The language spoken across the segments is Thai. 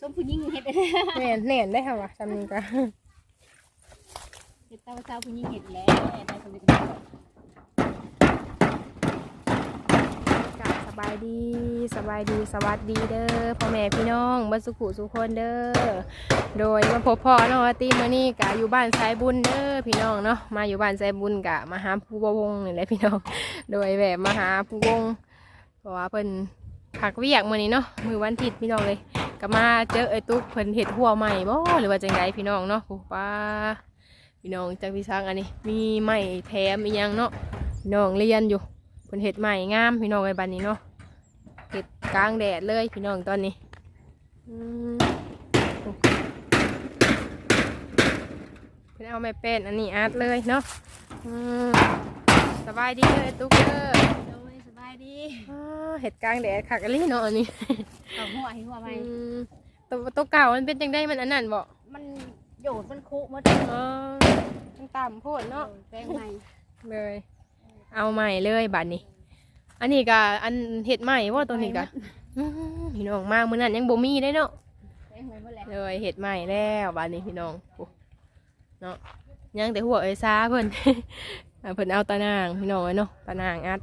ส้มผู้หญิงเห็ดแม่นแน่นได้ค่ะวะจำนี้ก็เห็ดเต้าเต้าผู้หญิงเห็ดแล้วได้สมัยกันกะสบายดีสบายดีสวัสดีเด้อพ่อแม่พี่น้องเบ้านสุขุสุขคนเด้อโดยมาพบพ่อเนาะว่าตีมื้อนี้กะอยู่บ้านสายบุญเด้อพี่น้องเนาะมาอยู่บ้านสายบุญกะมาหาผู้บ่วงนี่แหละพี่น้อง โดยแบบมาหาผู้วงเพราะว่าเพิ่นผักเวียกมื้อนี้เนาะมื้อวันอาทิตย์พี่น้องเลย ก็มาเจอไอ้ตุ๊กเพิ่นเฮ็ดหัวใหม่บ่หรือว่าจังไดพี่น้องเนาะผู้ป้าพี่น้องจักพี่ช้างอันนี้ มีไม้แถมอีหยังเนาะพี่น้องเรียนอยู่เพิ่นเฮ็ดใหม่งามพี่น้องไอ้บัดนี้เนาะเฮ็ดกลางแดดเลยพี่น้องตอนนี้เพิ่นเอาไม้แป้นอันนี้อัดเลยเนาะสบายดีเด้อไอ้ตุ๊กเด้อ ดยสบายดีอ่าเห็ดกลางแดดคักอะลีเนาะอันนี้เอาหัวให้หัวใหม่อืมตัวตัวเก่ามันเป็นจังได้มันอันนั้นบ่มันโยดมันคุหมดอ๋อมันต่ำโพดเนาะแป้งใหม่เลย เอาใหม่เลยบัดนี้ อันนี้ก็อันเห็ดใหม่ว่าตัวนี้ก็อื้อพี่น้องมากมื้อนั้นยังบ่มีได้เนาะแป้งใหม่หมดแล้วเลยเห็ดใหม่แล้วบัดนี้พี่น้องโอ้เนาะยังแต่หัวเอ้ยซาเพิ่น อ่าเพิ่นเอาตะนางพี่น้องเอ้ยเนาะตะนางอัด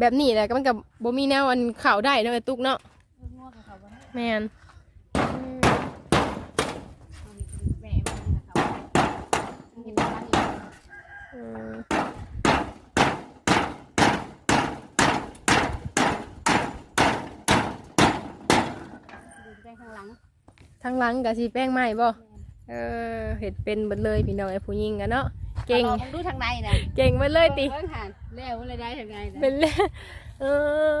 แบบนี้แหละก็มันกับบ่มีแนวอันเข่าได้เนาะไอ้ตุกเนาะหัวกับเขาบ่ได้แม่นเอามีแม่มากับเขาเห็ดบ้านอีกอืมดูแป้งข้างหลังทั้งหลังกับสีแป้งใหม่บ่เออเห็ดเป็นเบิดเลยพี่น้องไอ้ผู้หญิงกันเนาะ เก่ง อาลอดูทางในนะเก่งเบิดเลยติเบิ่งหันแล้วเลยได้ทางในนะเป็นเลยเออ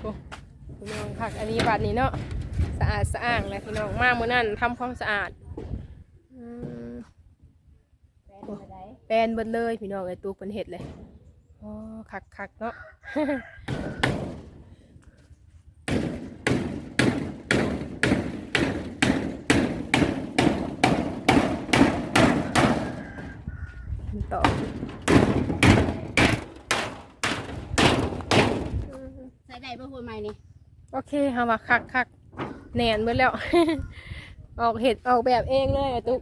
โอ้พี่น้องผักอันนี้บัดนี้เนาะสะอาดสะอ้างเลยพี่น้องมาเมื่อนั้นทำความสะอาดอืมแป้งเลยได้แปลนเบิดเลยพี่น้องไอ้ตัวเป็นเห็ดเลยอ๋อคักคักๆเนาะ ต่อใส่ได้บ่หัวใหม่นี่โอเคค่ะว่าคักคักแหนนเบิดแล้ว ออกเห็ดออกแบบเองเลยอะตุ๊ก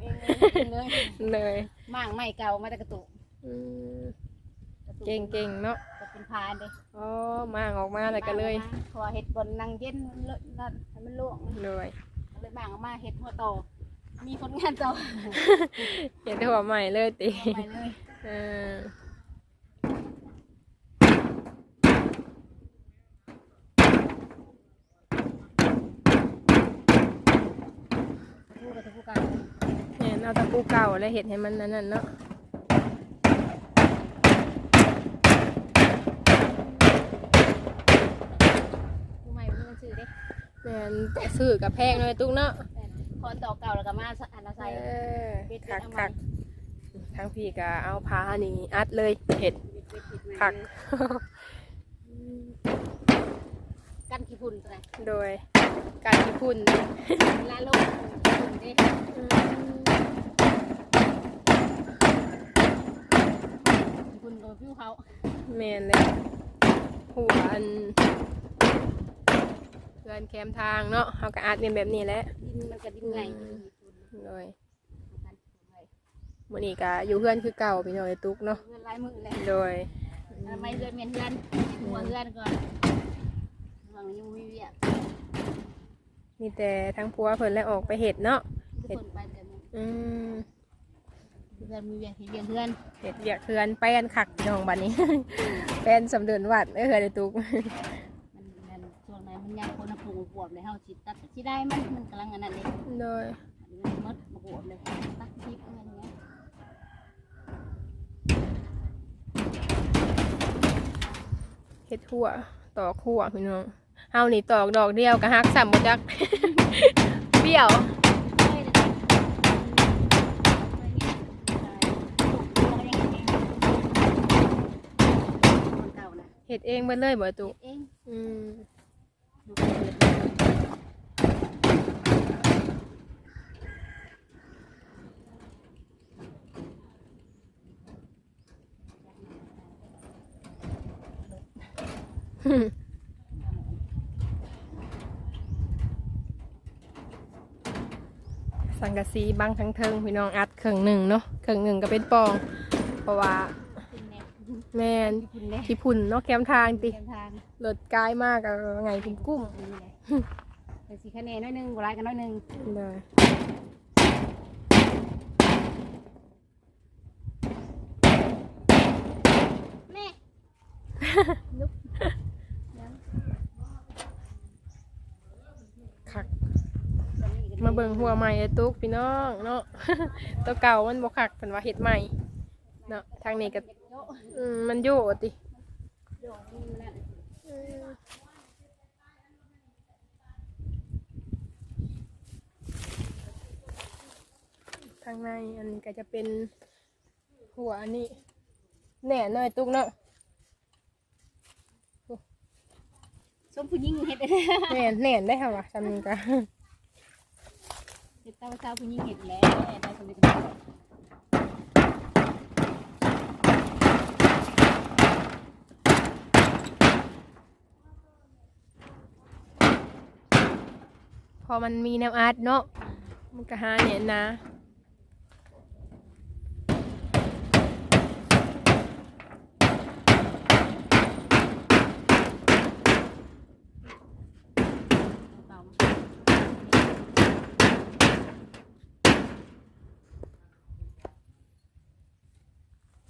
เองเลยเลยมั่างไม่เก่ามาแต่กระตุกอืมกระตุเก่งเก่งๆเนาะก็เป็นพานเด้อ๋อมางออกมาอะไรกันเลยเพราะว่าเห็ดบนนางเย็นมันเลอะนั่นให้มันลวกเลยเลยบางออกมาเห็ดหัวโต มีผลงานต่อเห็ดหัวใหม่เลยติไปเลยเออพูดกับทุกกันเนี่ยเอาตะปูเก่าแล้วเห็ดให้มันนั่นนะเนาะผู้ใหม่เพิ่งซื้อเด้แม่นซื้อกับแพงเลยตุ๊กเนาะ คอนต่อ เก่าแล้วก็มาอันละใส่เออคักคักๆทั้งพี่ก็เอาผ้านี่อัดเลยเห็ดคักกันขี้ฝุ่นตัวไหนโดยการที่พุ่นลาโลกฝุ่นเด้ขี้ฝุ่นกับผิวเขาแมนเลยหัวอัน เพื่อนแคมทางเนาะเขาก็อัดเป็นแบบนี้แหละดินมันก็ดินไงโดยวันนี้ก็อยู่เพื่อนคือเก่าพี่น้อยตุ๊กเนาะเงินลายมือเลยโดยไม่เงินเมียนเงินหัวเงินก่อนหวังยังมีเวียมีแต่ทั้งพัวเพิ่นและออกไปเห็ดเนาะทุกคนไปแต่อืมเพื่อนมีเวียนเห็นเวียนเพื่อนเห็ดเบียกเพื่อนแป้นคักพี่น้องบัดนี้ แป้นสำเดือนวัดเออในตุ๊กมันมันช่วงไหน มันยังคนปลูกบวบเลยเฮาสิตัดสิได้มันมันกำลังอันนั้นเลยโดยมันมดมาบวบเลยตัดทิพย์อะไรเงี้ยเห็ดหัวตอกหัวพี่น้องเฮานี่ตอกดอกเดียวก็ฮักสามบ่จักเบี้ยวเก่านะเห็ดเองเบิดเลยบ่ตุ๊กเองอืมเสังกะสีบางทั้งเทิงพี่น้องอัดเครื่องหนึ่งเนาะเครื่องหนึ่งก็เป็นปอง เพราะว่าขึ้นแนวแม่นขึ้นแนวที่พุ่นเนาะแคมทางติเดินทางรถกายมากอะไงเป็นกุ้มนี่แหละแต่สีคะแนนน้อยหนึงบ่ร้ายกันน้อยหนึงเลยแม่ลุกยังคักตอนนี้ก็มาเบิ่งหัวใหม่ไอ้ตุ๊กพี่น้องเนาะ ตัวเก่ามันบ่คักเพิ่นว่าเฮ็ดใหม่เนาะทางนี้ก็โยกอืมมันอยู่ติ โยกนี่นั่น ทางในอันนี้ก็จะเป็นหัวอันนี้แหน่หน่อยตุ๊กเนาะส้มผู้หญิงเห็ดแหน่แหน่ได้ค่ะวะจำนี้ก็เห็ดตาเช้าผู้หญิงเห็ดแล้วได้สำเร็จแล้วพอมันมีแนวอาร์ตเนาะมันก็หาแหน่นะ เบา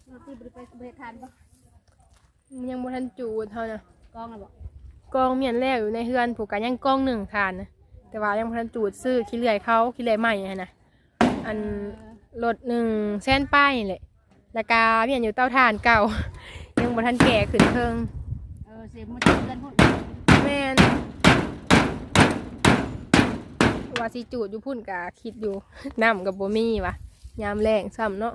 เรา ตีบริไปบริทานปะมันยังบ่ทันจูดเท่านะกองอะบอกกองเมียนแรกอยู่ในเฮือนผูกกันยังกองหนึ่งทานนะแต่ว่ายังบ่ทันจูดซื้อขี้เลื่อยเขาขี้เลื่อยใหม่อะนะอันรถหนึ่งแสนป้ายนี่แหละแล้วก็เมียนอยู่เต้าถ่านเก่า ยังบ่ทันแก่ขึ้นเทิงเออเสียมันจะเกินพูดแม่นว่าสิจูดอยู่พุ่นกะคิดอยู่น้ำกับบ่มีวะยามแรงซ้ำเนาะ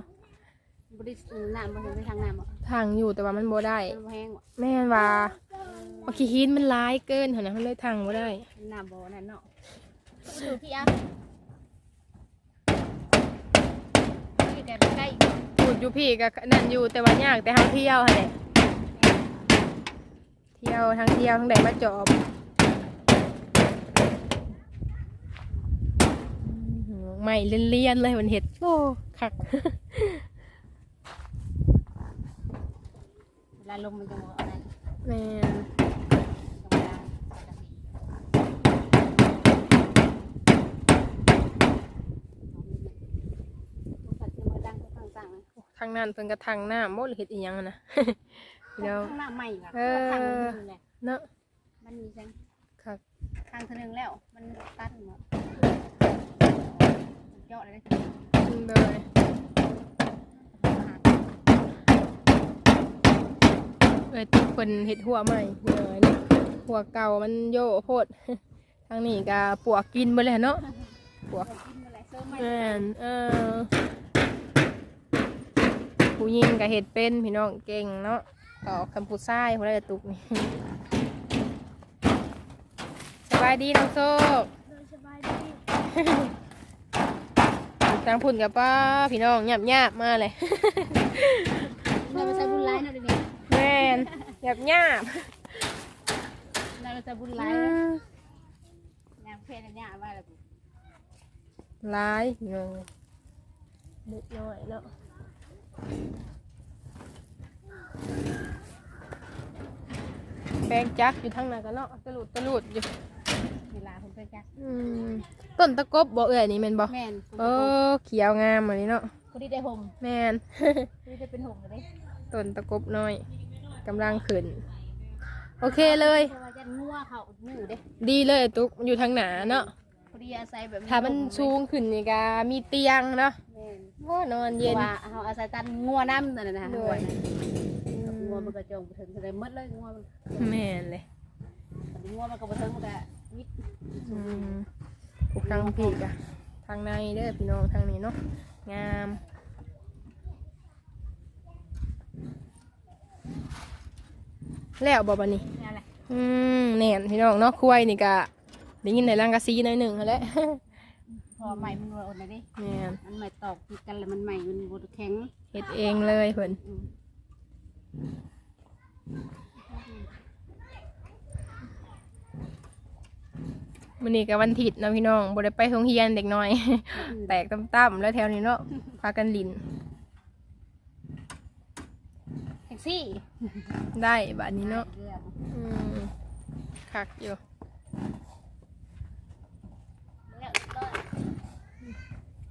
บริสุทธิ์น้ำบริสุทธิ์ไปทางน้ำอะทางอยู่แต่ว่ามันบ่ได้มันบ่แห้งว่ะแม่นว่าว่าขี้หินมันร้ายเกินหั่นนะมันเลยทางบ่ได้ น้ำบ่อนั่นเนาะดูพี่อะนี่แต่ใกล้จูดอยู่พี่ก็นั่นอยู่แต่ว่ายากแต่เฮาเที่ยวหั่นแหละเที่ยวทั้งเที่ยวทั้งใดมาจอบอื้อหือใหม่เลี่ยนๆเลยมันเห็ดโอ้คัก เว ลาลมมันจะเอานั่นแม่นธรรมดาปกติต้องปัดจะมาดังก็ต่างๆนะทางนั้นเพิ่นก็ทางหน้าหมดหรือเฮ็ดอีหยังอะนะพี่น้องข้างหน้าใหม่ค่ะเออ ข้างหนึงแหละเนาะมันมีแสงคักข้างเทอนึงแล้ว มันตัดหมดมันเจาะอะไรได้เลย เอ้ยทุกคนเฮ็ดหัวใหม่เลยนี่หัวเก่ามันโยโพด ทางนี้ก็ปวกกินไปเลยเนาะปวกกินอะไรเสริมใหม่แม่นเออผู้หญิงก็เฮ็ดเป็นพี่น้องเก่งเนาะต่อคำพูดซ้ายผู้ใดจะตุกนี่สบายดีน้องโซกสบายดีทางพุ่นกับป้าพี่น้องหยาบหยาบๆมาเลยเราไปใส่บุญร้ายเนาะเดี๋ยวนี้แม่น หยาบหยาบเราไปใส่บุญๆร้ายอืแล้วมยางเพลนเนี่ยว่าอะไรร้ายพี่น้องเล็กน้อยเนาะแปลงจักอยู่ทางไหนกันเนาะตะลุดตะลุดอยู่เวลาผมไปจักอืมต้นตะกบบ่เอ่ยนี่แม่นบ่แม่นเออเขียวงามอันนี้เนาะคนที่ได้ห่มแม่นคนที่ได้เป็นห่มเลยต้นตะกบน้อย กำลังขึ้น โอเคเลย เพราะว่าจะงัวเขาอยู่เด้ดีเลยตุ๊กมันอยู่ทางหนาเนาะพอดีอาศัยแบบถ้ามันสูงขึ้นนี่ก็มีเตียงเนาะแม่นว่านอนเพเย็น ราะว่าเขาอาศัยตันงัวน้ำนั่นนะด้งัววย งัวมันก็จงไปถึงเลยมดเลยงัวมันแม่นเลยงัวมันก็ไปถึงมันก็วิทย์อืมปลูกทางพี่กะทางในเด้อพี่น้องทางนี้เนาะงาม แล้วบอกบันนี้นี่นแหละอืมแน่นพี่น้องเนาะควายนี่กะได้ยินในรังกะซีหน่อยหนึ่งนั่นแหละพอใหม่มันรวนเลยดิแม่นมันใหม่ตอกติดกันแล้วมันใหม่มันบดแข็งเฮ็ดเองเลยเพิ่นอืมพมื้อนี้ก็วันอาทิตย์เนาะพี่น้องบ่ได้ไปโรงเรียนเด็กน้อย แตกต่ำๆแล้วแถวนี้เนาะพากันลิน แท็กซี่ได้บัดนี้เนาะเรื่องอืมคักอยู่แล้วก็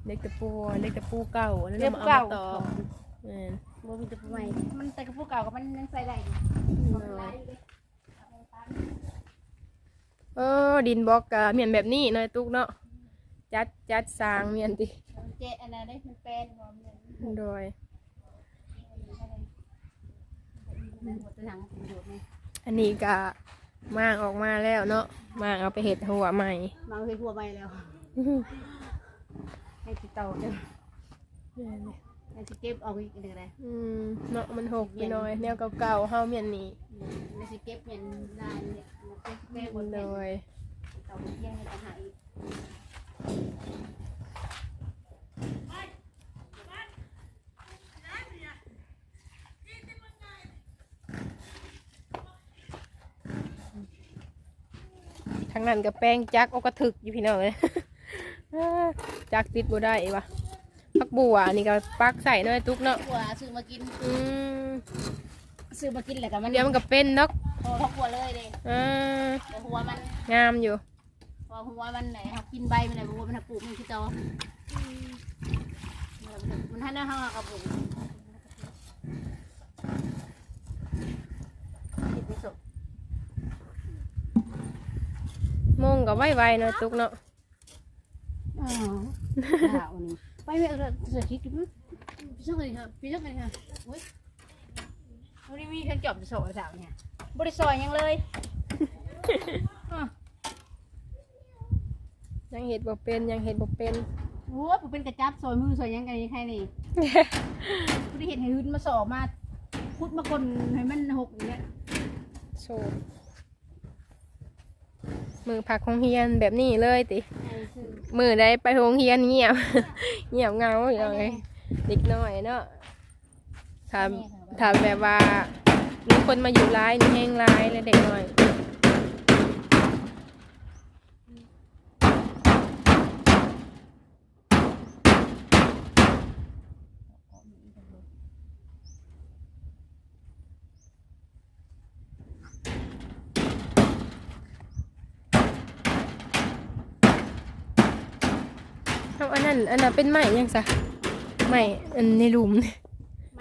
เล็กตะปูเล็กตะปูเก่าแล้วเรียบมาเอาเก่ามาต่อแม่นบ่มีแต่ผู้ใหม่มันแต่กับผู้เก่ากับมันยังใส่ได้อยู่บ่เป็นไรเลยเออดินบล็อกกะเมียนแบบนี้เนาะตุ๊กเนาะจัดจัดสร้างเมียนติเจอันนั้นได้มันเป็นบ่มันโดยหมดทางประโยชน์ไง อันนี้ก็มางออกมาแล้วเนาะมางเอาไปเห็ดหัวใหม่มาเฮ็ดหัวใหม่แล้ว ให้ติดเตาเด้อให้สิเก็บเอาอีกเด้อได้อืมเนาะมันหกไปหน่อย แนวเก่าๆเฮาเมียนนี้ให้สิเก็บเป็นลายเนี่ยมันเป็นแม่บนโดเป็นยเตาเที่ยงให้ต่างหากอีกางนั้นก็แป้งจักเอากระถึกอยู่พี่น้องเลยจักติดบ่ได้วะพักบัวอันนี้ก็ปักใส่เนาะไอ้ตุ๊กเนาะหัวซื้อมากินอืมซื้อมากินแหละกับมันเดี๋ยวมันก็เป็นเนาะพอทักหัวเลยเด้อ่าแต่หัวมันงามอยู่พอหัวมันไหนเขากินใบมันไหนหัวมันหักปลูกมันคือเตามันให้หน้าห้างกับปลูกติดไม่สุกมงก็ไวๆเนาะตุ๊กเนาะอ๋อข่าวนี่ไปไม่เออเสียคิดมั้ยพี่ช่างเลยค่ะพี่ช่างเลยค่ะโอ้ยวันนี้มีคนจอบจะโซ่สาวเนี่ยบริสอยยังเลยยังเห็ดบ่เป็นยังเห็ดบ่เป็นโอ้ยผมเป็นกระจับซอยมือซอยหยังกันนี่ใครนี่ผู้ที่เห็นให้หืนมาสอบมาพุดมาคนให้มันหกอย่างเงี้ยโชว์ มือผักของเฮียนแบบนี้เลยติไอ้ซื้อมือได้ไปโรงเรียนเงียบ เงียบเงาอย่างไงเด็กน้อยเนาะถามถามแบบว่ามีคนมาอยู่ร้ายนี่แห้งร้ายเลยเด็กน้อย เอาอันนั้นอันนั้นเป็นไม้ยังซะไม้อันในหลุมนี่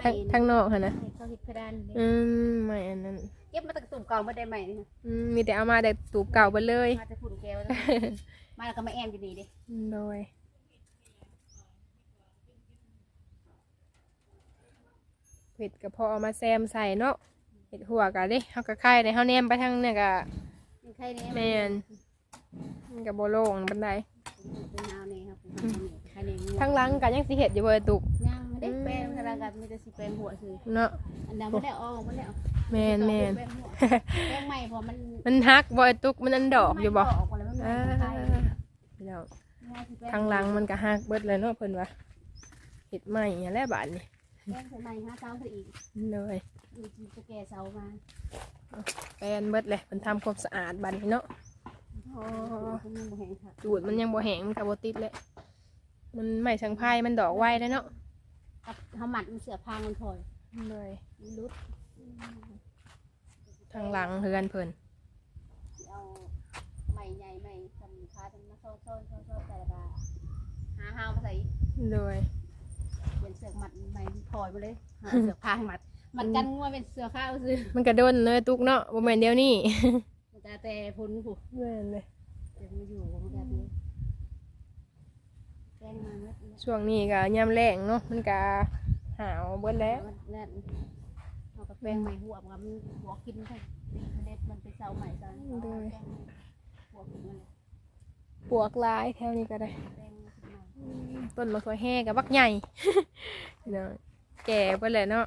ทางทางนอกค่ะนะเขาหิดกระดานอืมไม้อันนั้นเก็บมาตั้งตุ่มเก่ามาได้ใหม่นี่ค่ะอืมมีแต่เอามาแต่ตูบเก่าไปเลยมาจะฝุ่นแก้วมาแล้วก็มาแอมอยู่นี่ดิโดยเห็ดก็พอเอามาแซมใส่เนาะเห็ดหัวกะเด้เฮากะไข่ในเฮาแนมไปทางเนี่ยกะมีใครนี่แมนมันกะบ่โล่งบันได เป็นนาวนี่ครับใครนี่ทางหลังกะยังสิเห็ดอยู่บ่ไอ้ตุกย่างไม่ได้แปลงทางกับมีแต่สิแปลงหัวซื้อเนาะอันนั้นไม่ได้ออกไม่ได้ออกแมนแมนแปลงหัวแปลงใหม่พอมันมันฮักบ่ไอ้ตุกมันอันดอกอยู่บ่ออกมาแล้วมันอ่าไม่ได้พี่น้องทางหลังมันก็ฮักเบิดเลยเนาะเพิ่นว่าเห็ดใหม่อย่างแหละบาดนี่แปลงใหม่ห้าเท้าซะอีกเลยอีกจะแก่เสามาแปลนเบิดเลยเพิ่นทำความสะอาดบัดนี้เนาะอ๋อมันยังบ่แห้งค่ะจูดมันยังบ่แห้งมันก็บ่ติดเลย มันไม่สังพายมันดอกไว้แล้วเนาะกับเขาหมัดมันเสือพางมันพลอยเลยมันรุดทางหลังเฮือนเพิ่นเอาใหม่ใหญ่ใหม่ทำค้าทำมาโซ่โซ่โซ่โซ่แต่ละบาหาห้าวมาใส่เลยเป็นเสือกหมัดใหม่พลอยมาเลยหาเสือกพางหมัดหมัดกันงัวเป็นเสือข้าวซื้อมันก็โดนเลยตุกเนาะบ่แม่นเดี๋ยวนี้มันจะแต่พุนผูแม่นเลยเดี๋ยวมาอยู่มันจะดีแก งมาเมื่อกี้ช่วงนี้ก็ยามแรงเนาะมันก็หาวเบิดแล้วนั่นเอากระแปงใหม่หัวมันหัวกินใช่เด็ดมันเป็นเสาใหม่ตอนหัวกินมันปวกหลายแถวนี้ก็ได้ แปงมาขึ้นมาต้นมะขอยแห้กับบักใหญ่พี่น้องแก่ไปเลยเนาะ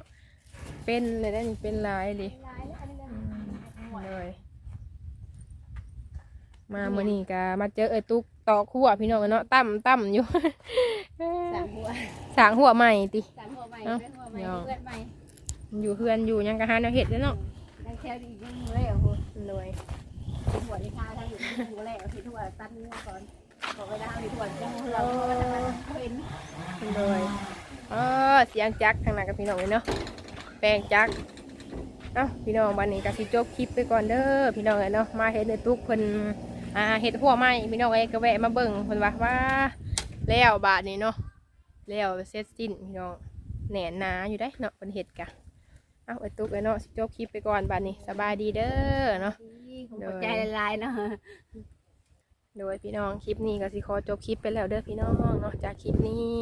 เป็นเลยได้นี่เป็นหลายเลยลายแล้วอันนี้อืมหัวเลย มาเมื่อนี้ก็มาเจอเอ้ยตุกตอกหัวพี่น้องเนาะตั้มตั้มอยู่ สามหัวสางหัวใหม่ติ สามหัวใหม่เอ้าเป็นหัวใหม่เพื่อนใหม่อยู่เฮือนอยู่หยังกะหาแนวเห็ดแล้วเนาะยังแค่ดียังเลยอะคุณเลยหัววที่ข้าทั้งอยู่ที่หัวแล้วที่ทั่วตัดเนื้อก่อนบอกไปแล้วที่ทั่วจังเราก็จะมาเห็นโดยอ๋อเสียงจักรทางนั้นกับพี่น้องเลยเนาะแปลงจักรเอ้าพี่น้องวันนี้ก็สิจบคลิปไปก่อนเด้อพี่น้องเอ้ยเนาะมาเฮ็ดในตุกเพิ่น อ่าเฮ็ดหัวไม้พี่น้องเอ้ยก็แวะมาเบิ่งเพิ่นว่าว่าแล้วบาทนี้เนาะแล้วเสร็จสิ้นพี่น้องแหน่นหนาอยู่ได้เนาะเพิ่นเฮ็ดกะเอ้าไอ้ตุกเอ้ยเนาะสิจบคลิปไปก่อนบาดนี้สบายดีเด้อเนาะผมใจละลายเนาะโดยพี่น้องคลิปนี้ก็สิขอจบคลิปไปแล้วเด้อพี่น้องเนาะจากคลิปนี้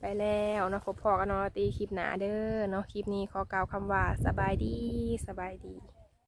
ไปแล้วเนาะพบพอกันเนาะตีคลิปหนาเด้อเนาะคลิปนี้ขอกล่าวคำว่าสบายดีสบายดี